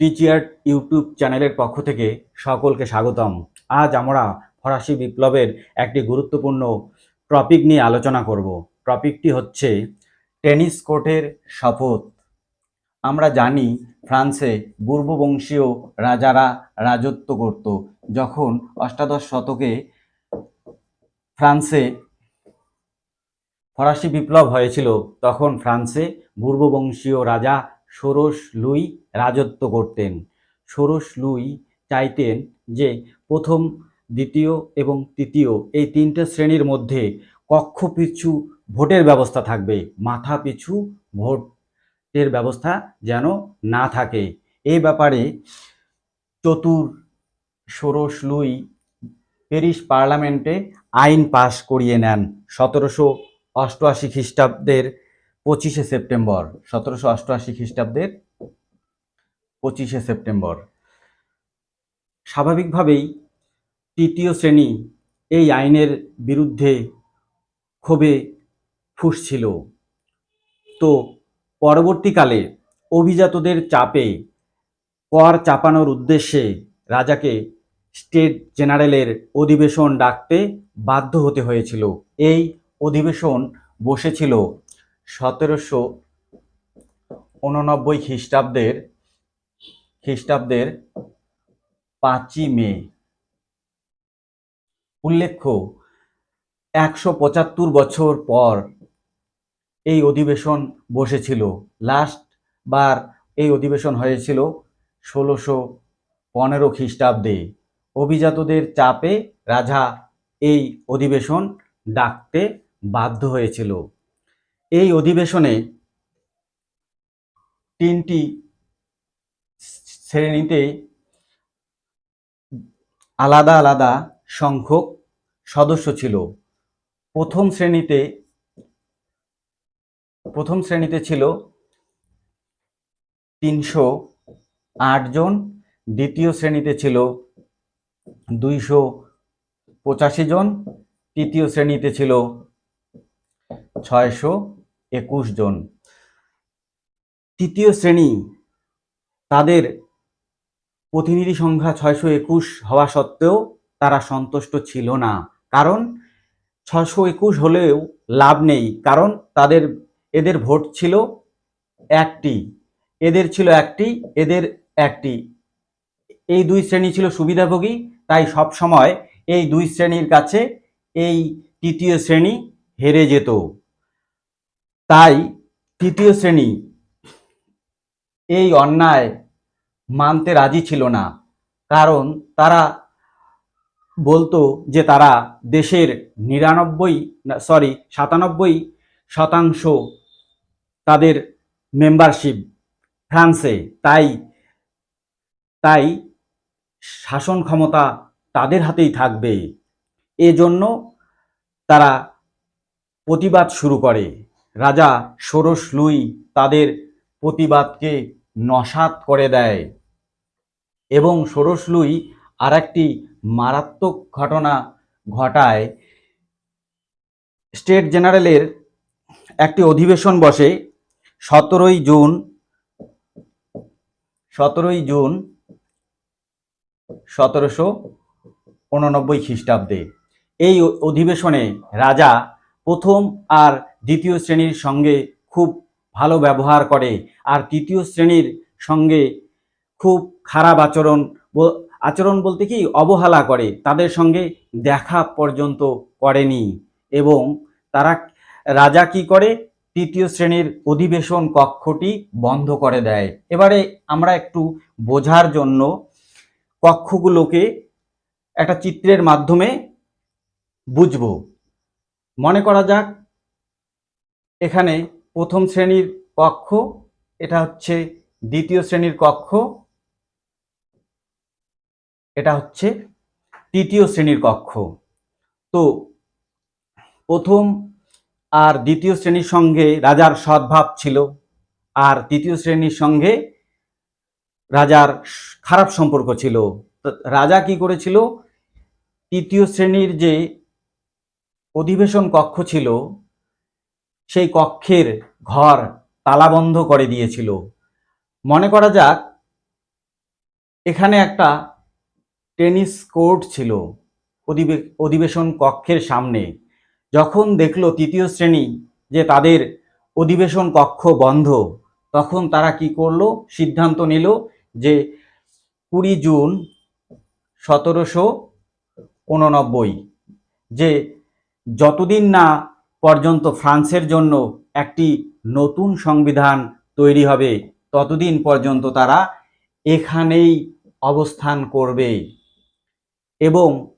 টিচিয়ার YouTube চ্যানেলের পক্ষ থেকে সকলকে স্বাগতম। আজ আমরা ফরাসি বিপ্লবের একটি গুরুত্বপূর্ণ টপিক নিয়ে আলোচনা করব। টপিকটি হচ্ছে টেনিস কোর্টের শপথ। আমরা জানি ফ্রান্সে পূর্ববংশীয় রাজারা রাজত্ব করত, যখন অষ্টাদশ শতকে ফ্রান্সে ফরাসি বিপ্লব হয়েছিল, তখন ফ্রান্সে পূর্ববংশীয় রাজা ষোড়শ লুই রাজত্ব করতেন। ষোড়শ লুই চাইতেন যে প্রথম, দ্বিতীয় এবং তৃতীয় এই তিনটে শ্রেণির মধ্যে কক্ষ পিছু ভোটের ব্যবস্থা থাকবে। মাথা পিছু ভোটের ব্যবস্থা যেন না থাকে। এই ব্যাপারে চতুর ষোড়শ লুই প্যারিস পার্লামেন্টে আইন পাশ করিয়ে নেন। সতেরোশো অষ্টআশি খ্রিস্টাব্দের পঁচিশে সেপ্টেম্বর, সতেরোশো অষ্টআশি খ্রিস্টাব্দের পঁচিশে সেপ্টেম্বর। স্বাভাবিকভাবেই তৃতীয় শ্রেণি এই আইনের বিরুদ্ধে ক্ষোভে ফুসছিল। তো পরবর্তীকালে অভিজাতদের চাপে, কর চাপানোর উদ্দেশ্যে রাজাকে স্টেট জেনারেলের অধিবেশন ডাকতে বাধ্য হতে হয়েছিল। এই অধিবেশন বসেছিল সতেরোশো উননব্বই খ্রিস্টাব্দের খ্রিস্টাব্দের পাঁচই মে। উল্লেখ্য, একশো পঁচাত্তর বছর পর এই অধিবেশন বসেছিল। লাস্ট বার এই অধিবেশন হয়েছিল ষোলোশো পনেরো খ্রিস্টাব্দে। অভিজাতদের চাপে রাজা এই অধিবেশন ডাকতে বাধ্য হয়েছিল। এই অধিবেশনে তিনটি শ্রেণীতে আলাদা আলাদা সংখ্যক সদস্য ছিল। প্রথম শ্রেণীতে প্রথম শ্রেণীতে ছিল তিনশো আট জন, দ্বিতীয় শ্রেণীতে ছিল দুইশো পঁচাশি জন, তৃতীয় শ্রেণীতে ছিল ছয়শো একুশ জন। তৃতীয় শ্রেণি, তাদের প্রতিনিধি সংখ্যা ছয়শো একুশ হওয়া সত্ত্বেও তারা সন্তুষ্ট ছিল না। কারণ ছশো একুশ হলেও লাভ নেই, কারণ তাদের, এদের ভোট ছিল একটি। এদের ছিল একটি, এদের একটি। এই দুই শ্রেণি ছিল সুবিধাভোগী, তাই সব সময় এই দুই শ্রেণির কাছে এই তৃতীয় শ্রেণি হেরে যেত। তাই তৃতীয় শ্রেণি এই অন্যায় মানতে রাজি ছিল না, কারণ তারা বলতো যে তারা দেশের নিরানব্বই সরি সাতানব্বই শতাংশ তাদের মেম্বারশিপ ফ্রান্সে তাই তাই শাসন ক্ষমতা তাদের হাতেই থাকবে। এজন্য তারা প্রতিবাদ শুরু করে। রাজা ষোড়শ লুই তাদের প্রতিবাদকে নসাত করে দেয়। এবং ষোড়শ লুই আর একটি মারাত্মক ঘটনা ঘটায়। স্টেট জেনারেলের একটি অধিবেশন বসে সতেরোই জুন সতেরোই জুন সতেরোশো উননব্বই খ্রিস্টাব্দে। এই অধিবেশনে রাজা প্রথম আর দ্বিতীয় শ্রেণির সঙ্গে খুব ভালো ব্যবহার করে আর তৃতীয় শ্রেণির সঙ্গে খুব খারাপ আচরণ আচরণ বলতে কি অবহেলা করে, তাদের সঙ্গে দেখা পর্যন্ত করেনি এবং তারা রাজা কি করে? তৃতীয় শ্রেণির অধিবেশন কক্ষটি বন্ধ করে দেয়। এবারে আমরা একটু বোঝার জন্য কক্ষগুলোকে একটা চিত্রের মাধ্যমে বুঝব। মনে করা যাক এখানে প্রথম শ্রেণির কক্ষ, এটা হচ্ছে দ্বিতীয় শ্রেণির কক্ষ, এটা হচ্ছে তৃতীয় শ্রেণির কক্ষ। তো প্রথম আর দ্বিতীয় শ্রেণির সঙ্গে রাজার সদ্ভাব ছিল, আর তৃতীয় শ্রেণির সঙ্গে রাজার খারাপ সম্পর্ক ছিল। রাজা কি করেছিল? তৃতীয় শ্রেণির যে অধিবেশন কক্ষ ছিল সেই কক্ষের ঘর তালাবন্ধ করে দিয়েছিল। মনে করা যাক, এখানে একটা টেনিস কোর্ট ছিল অধিবে, অধিবেশন কক্ষের সামনে। যখন দেখল তৃতীয় শ্রেণি যে তাদের অধিবেশন কক্ষ বন্ধ, তখন তারা কি করল? সিদ্ধান্ত নিল যে কুড়ি জুন সতেরোশো উননব্বই, যে যতদিন না পর্যন্ত ফ্রান্সের জন্য একটি নতুন সংবিধান তৈরি হবে। ততদিন পর্যন্ত তারা এখানেই অবস্থান করবে। এবং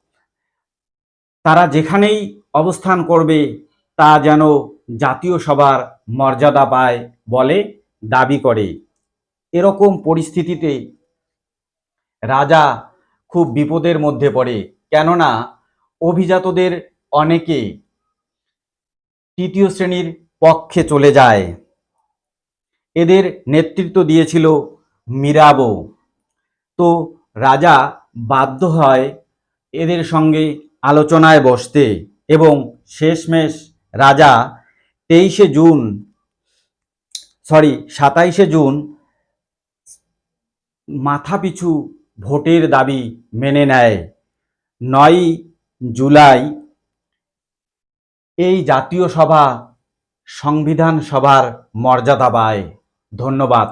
তারা যেখানেই অবস্থান করবে, তা যেন জাতীয় সভার মর্যাদা পায় বলে দাবি করে। এরকম পরিস্থিতিতে রাজা খুব বিপদের মধ্যে পড়ে। কেননা, অভিজাতদের অনেকে তৃতীয় শ্রেণির পক্ষে চলে যায়। এদের নেতৃত্ব দিয়েছিল মিরাবো। তো রাজা বাধ্য হয় এদের সঙ্গে আলোচনায় বসতে এবং শেষমেশ রাজা তেইশে জুন সরি সাতাইশে জুন মাথাপিছু ভোটের দাবি মেনে নেয়। নয়ই জুলাই এই জাতীয় সভা সংবিধান সভার মর্যাদা পায়। ধন্যবাদ।